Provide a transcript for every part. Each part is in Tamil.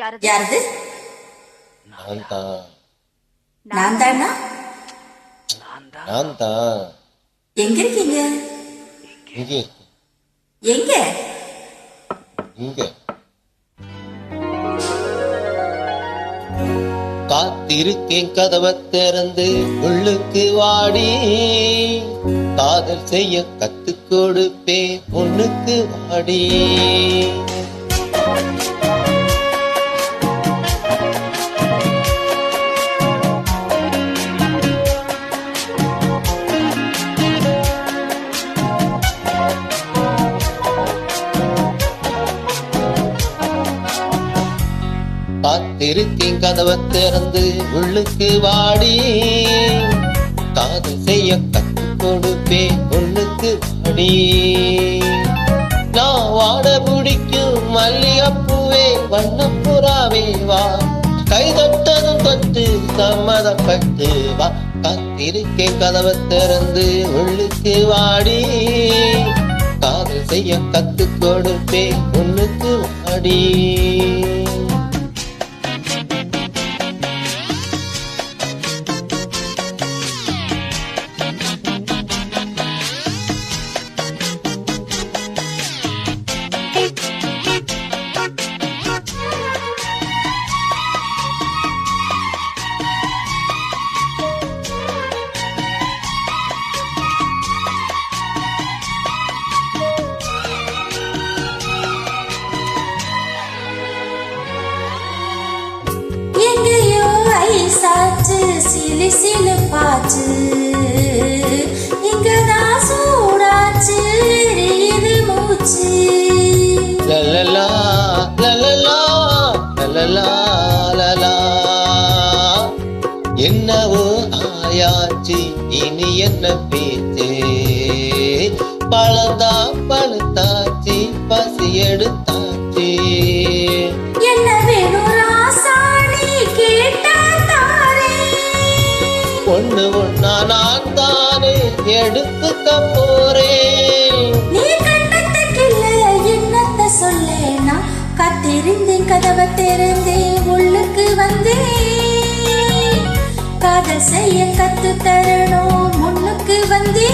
யாரது? நான் தான் நான் தானா நான் தான் எங்க இருக்கீங்க? இங்கே எங்க? இங்க. காத்திருக்கேன் கதவை திறந்து உள்ளுக்கு வாடி. காதல் செய்ய கத்து கொடுப்பேன் பொண்ணுக்கு வாடி. காத்திருக்கேன் கதவை திறந்து உள்ளுக்கு வாடி. காதல் செய்ய கத்து கொடுப்பேன் உள்ளுக்கு வாடி. நான் வாட பிடிக்கும் மல்லிகைப்பூவே வண்ணப்புறாவே வா. கை தொட்டதும் தொட்டு சம்மதப்பட்டு வா. காத்திருக்கே கதவை திறந்து உள்ளுக்கு வாடி. காதல் செய்ய கத்து கொடுப்பேன் உள்ளுக்கு வாடி. எங்கேயோ ஐசாச்சு சிலு சிலு பாச்சு என்னவோ ஆயாச்சு இனி என்ன பேச்சு? பழந்தா பழுத்தாச்சு பசி எடுத்தாச்சு. ஒண்ணு ஒண்ணா நான் தானே எடுத்துக்க போறேன். என்னத்த சொல்லேனா? காத்திருந்தேன் கதவை திறந்தேன் உள்ளுக்கு வந்தேன். காதல் செய்ய கத்து தரணும் முன்னுக்கு வந்தே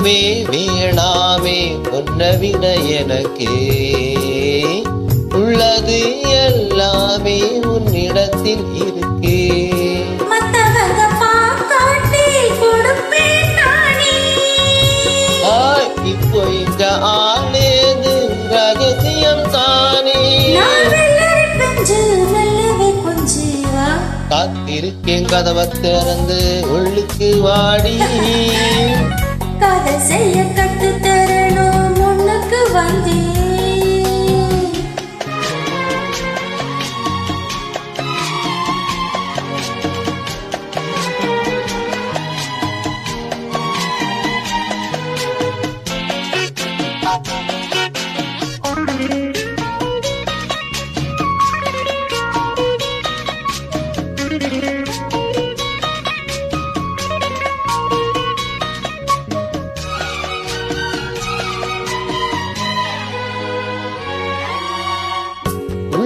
ஒண்ணுமே வேணாமே ஒன்ன விட எனக்கு. உள்ளது எல்லாமே உன்னிடத்தில் இருக்கு. இப்போ ஆனேது ரகசியம் தானே. காத்திருக்கேன் கதவை திறந்து உள்ளுக்கு வாடி. காதல் செய்ய கத்து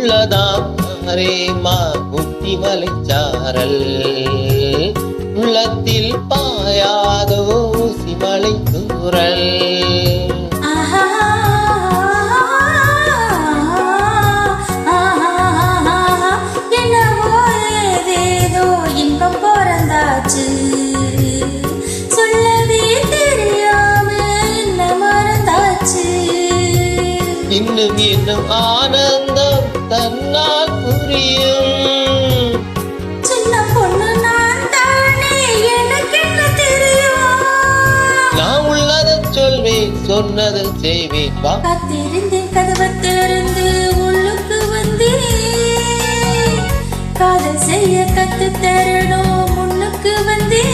மாறேமா ஊட்டி மலைச்சாரல் உள்ளத்தில் பாயாதோ ஊசி மலை தூரல் இன்பம் பிறந்தாச்சு. இன்னும் இன்னும் ஆனந்தம் தன்னால் புரியும் சின்ன பொண்ணு நான் தானே எனக்கு என்ன தெரியும் நான் உள்ளதை சொல்வேன் சொன்னதை செய்வேன் வா காத்திருந்தேன் கதவை திறந்து உள்ளுக்கு வந்தேன் காதல் செய்ய கத்து தரணும் முன்னுக்கு வந்தேன்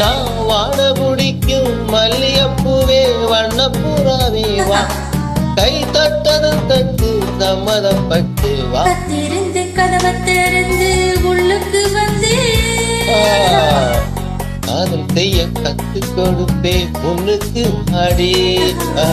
நான் வாட பிடிக்கும் மல்லியப்பூவே வண்ணப்பூராவே வா. கை தட்டது தட்டு சம்மதப்பட்டு வா காத்திருந்து கதவை திறந்து உள்ளுக்கு ஆ, வந்தேன் காதல் செய்ய கத்து கொடுப்பேன் முன்னுக்கு அடி ஆ